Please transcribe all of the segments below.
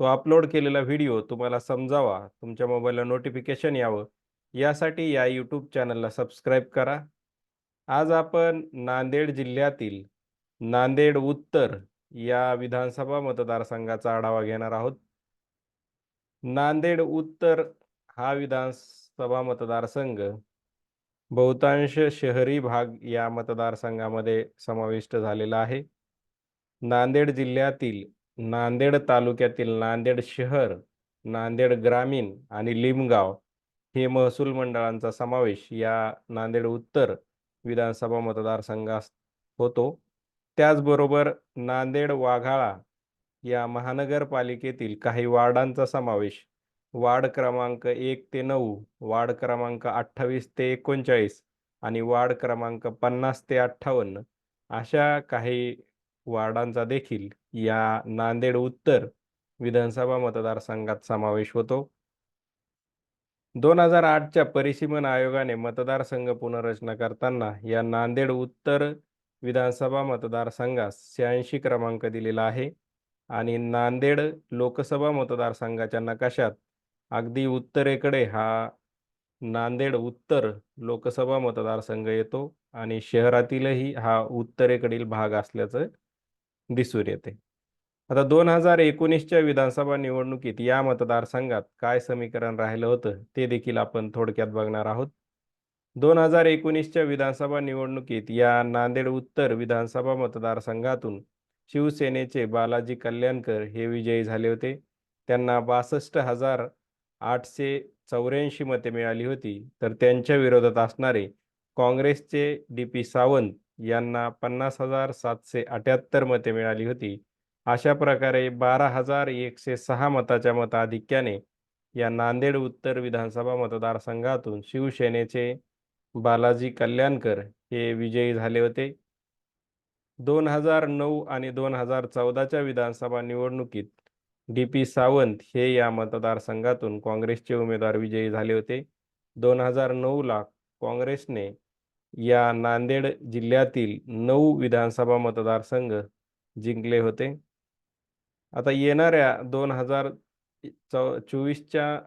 तो अपलोड केलेला व्हिडिओ तुम्हाला समजावा, तुमच्या मोबाईलला नोटिफिकेशन यावं, यासाठी या यूट्यूब चॅनलला सबस्क्राईब करा. आज आपण नांदेड जिल्ह्यातील नांदेड उत्तर या विधानसभा मतदारसंघाचा आढावा घेणार आहोत. नांदेड उत्तर हा विधानसभा मतदारसंघ बहुतांश शहरी भाग या मतदारसंघामध्ये समाविष्ट झालेला आहे. नांदेड जिल्ह्यातील नांदेड तालुक्यातील नांदेड शहर, नांदेड ग्रामीण आणि लिमगाव हे महसूल मंडळांचा समावेश या नांदेड उत्तर विधानसभा मतदारसंघास होतो. त्याचबरोबर नांदेड वाघाळा या महानगरपालिकेतील काही वार्डांचा समावेश वार्ड क्रमांक एक ते नऊ, वार्ड क्रमांक अठ्ठावीस ते एकोणचाळीस आणि वार्ड क्रमांक पन्नास ते अठ्ठावन्न अशा काही वार्डांचा देखील या नांदेड उत्तर विधानसभा मतदारसंघात समावेश होतो. दोन हजार आठच्या परिसीमन आयोगाने मतदारसंघ पुनर्रचना करताना या नांदेड उत्तर विधानसभा मतदारसंघास शहाऐंशी क्रमांक दिलेला आहे आणि नांदेड लोकसभा मतदारसंघाच्या नकाशात अगदी उत्तरेकडे हा नांदेड उत्तर लोकसभा मतदारसंघ येतो आणि शहरातीलही हा उत्तरेकडील भाग असल्याचं दिसून येते. आता दोन हजार एकोणीसच्या विधानसभा निवडणुकीत या मतदारसंघात काय समीकरण राहिलं होतं ते देखील आपण थोडक्यात बघणार आहोत. दोन हजार एकोणीसच्या विधानसभा निवडणुकीत या नांदेड उत्तर विधानसभा मतदारसंघातून शिवसेनेचे बालाजी कल्याणकर हे विजयी झाले होते. त्यांना बासष्ट हजार आठशे चौऱ्याऐंशी मते मिळाली होती. तर त्यांच्या विरोधात असणारे काँग्रेसचे डी पी सावंत यांना पन्नास हजार सातशे अठ्याहत्तर मते मिळाली होती. अशा प्रकारे बारा हजार एकशे सहा मताच्या मताधिक्याने या नांदेड उत्तर विधानसभा मतदारसंघातून शिवसेनेचे बालाजी कल्याणकर हे विजयी झाले होते. दोन हजार नऊ आणि दोन हजार चौदाच्या विधानसभा निवडणुकीत डी पी सावंत हे या मतदारसंघातून काँग्रेसचे उमेदवार विजयी झाले होते. दोन हजार नऊला काँग्रेसने या नांदेड जिल्ह्यातील नऊ विधानसभा मतदारसंघ जिंकले होते. आता येणाऱ्या दोन हजार चौ चोवीसच्या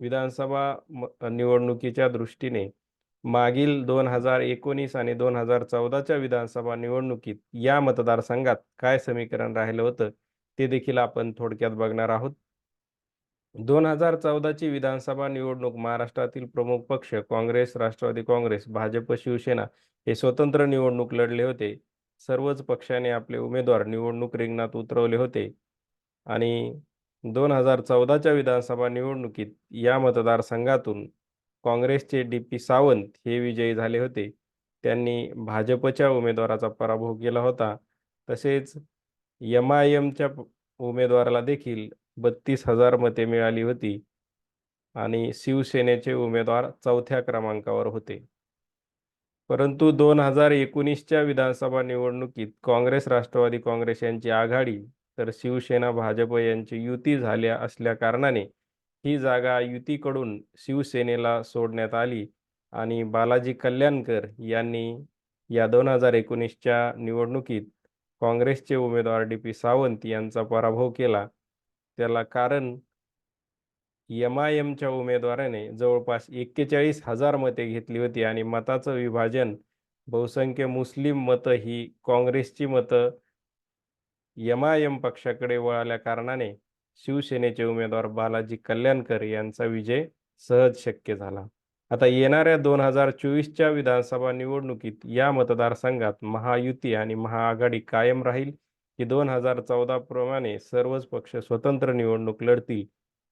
विधानसभा निवडणुकीच्या दृष्टीने मागील दोन हजार एकोणीस आणि दोन हजार चौदाच्या विधानसभा निवडणुकीत या मतदारसंघात काय समीकरण राहिलं होतं ते देखील आपण थोडक्यात बघणार आहोत. दोन हजार चौदाची विधानसभा निवडणूक महाराष्ट्रातील प्रमुख पक्ष काँग्रेस, राष्ट्रवादी काँग्रेस, भाजप, शिवसेना हे स्वतंत्र निवडणूक लढले होते. सर्वच पक्षाने आपले उमेदवार निवडणूक रिंगणात उतरवले होते आणि दोन हजार चौदाच्या विधानसभा निवडणुकीत या मतदारसंघातून काँग्रेसचे डी पी सावंत हे विजयी झाले होते. त्यांनी भाजपच्या उमेदवाराचा पराभव केला होता. तसेच एम आय एमच्या उमेदवाराला देखील बत्तीस हजार मते मिळाली होती आणि शिवसेनेचे उमेदवार चौथ्या क्रमांकावर होते. परंतु दोन हजार एकोणीसच्या विधानसभा निवडणुकीत काँग्रेस, राष्ट्रवादी काँग्रेस यांची आघाडी तर शिवसेना, भाजप यांची युती झाल्या असल्याकारणाने ही जागा युतीकडून शिवसेनेला सोडण्यात आली आणि बालाजी कल्याणकर यांनी या दोन हजार एकोणीसच्या निवडणुकीत काँग्रेसचे उमेदवार डी पी सावंत यांचा पराभव केला. त्याला कारण एम आय एमच्या उमेदवाराने जवळपास एक्केचाळीस हजार मते घेतली होती आणि मताचं विभाजन बहुसंख्य मुस्लिम मतं ही काँग्रेसची मतं एम आय एम पक्षाकडे वळाल्या कारणाने शिवसेनेचे उमेदवार बालाजी कल्याणकर यांचा विजय सहज शक्य झाला. आता येणाऱ्या दोन हजार चोवीसच्या विधानसभा निवडणुकीत या मतदारसंघात महायुती आणि महाआघाडी कायम राहील की दोन हजार चौदा प्रमाणे सर्वच पक्ष स्वतंत्र निवडणूक लढतील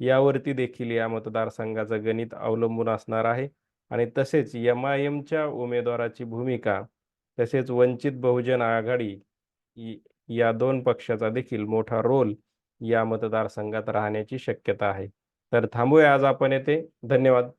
यावरती देखील या मतदारसंघाचं गणित अवलंबून असणार आहे. आणि तसेच एम आय एमच्या उमेदवाराची भूमिका तसेच वंचित बहुजन आघाडी या दोन पक्षाचा देखील मोठा रोल या मतदारसंघात राहण्याची शक्यता आहे. तर थांबूया आज आपण येथे. धन्यवाद.